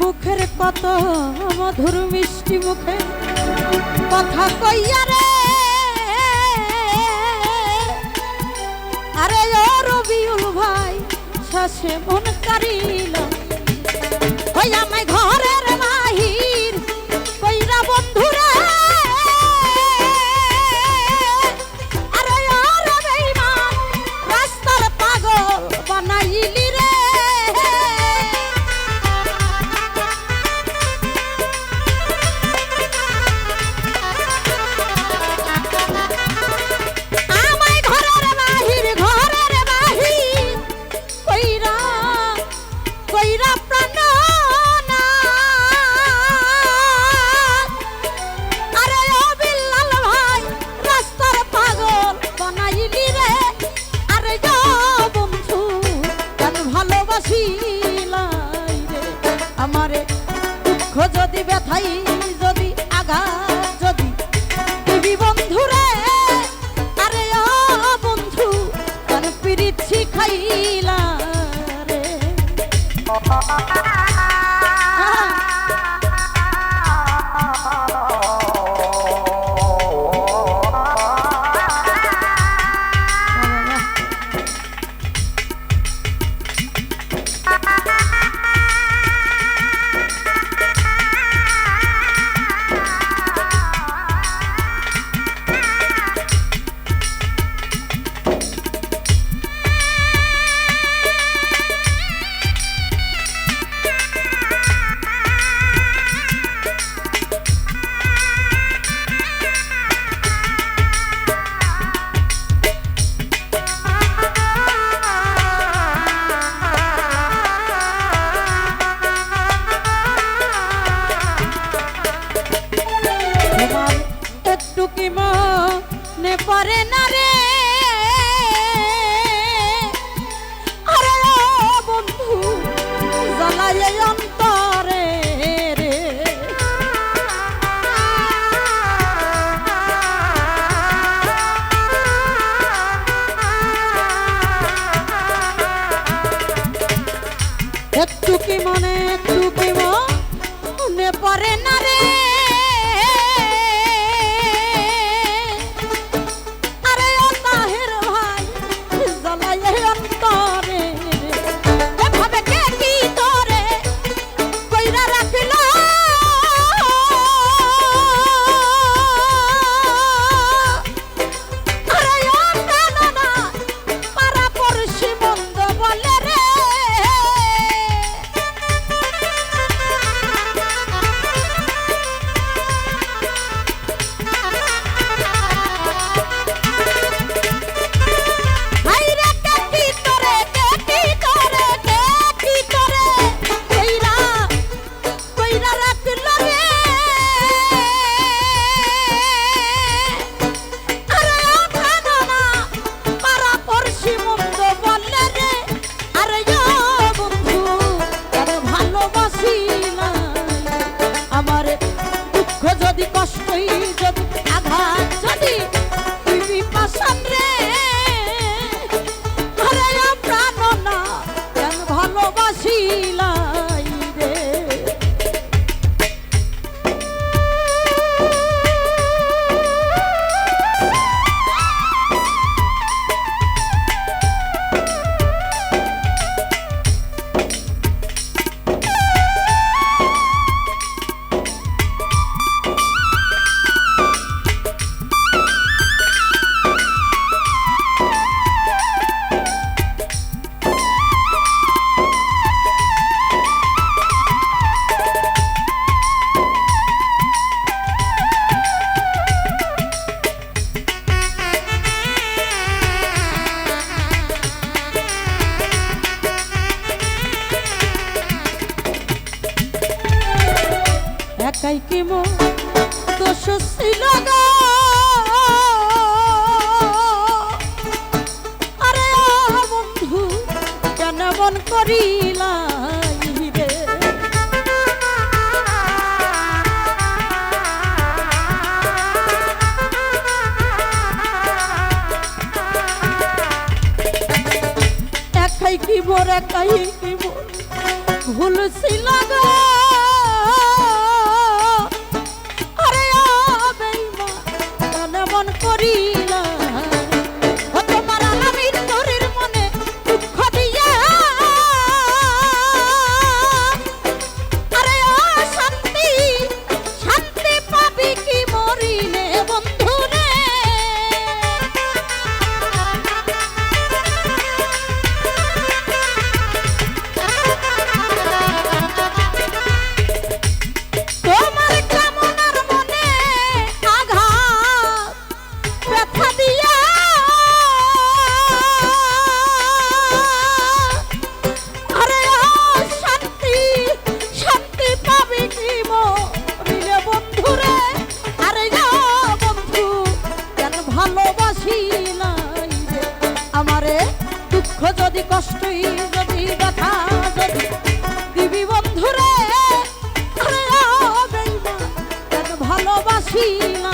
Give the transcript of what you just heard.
মুখের কত মধুর মিষ্টি মুখে কথা কইয়া রে। আরে ও রবিউল ভাই শেষে মন করিল হইয়া মাই কথাই যদি আগা যদি দিবি বন্ধু রে আরে ও বন্ধু কান পিরিত শিখাইলা রে। ফাতিমা নে পারে না রে ভালোবাসি। করিলাই রে একাই কি বড় একাই কি ভুল ছিল ছিল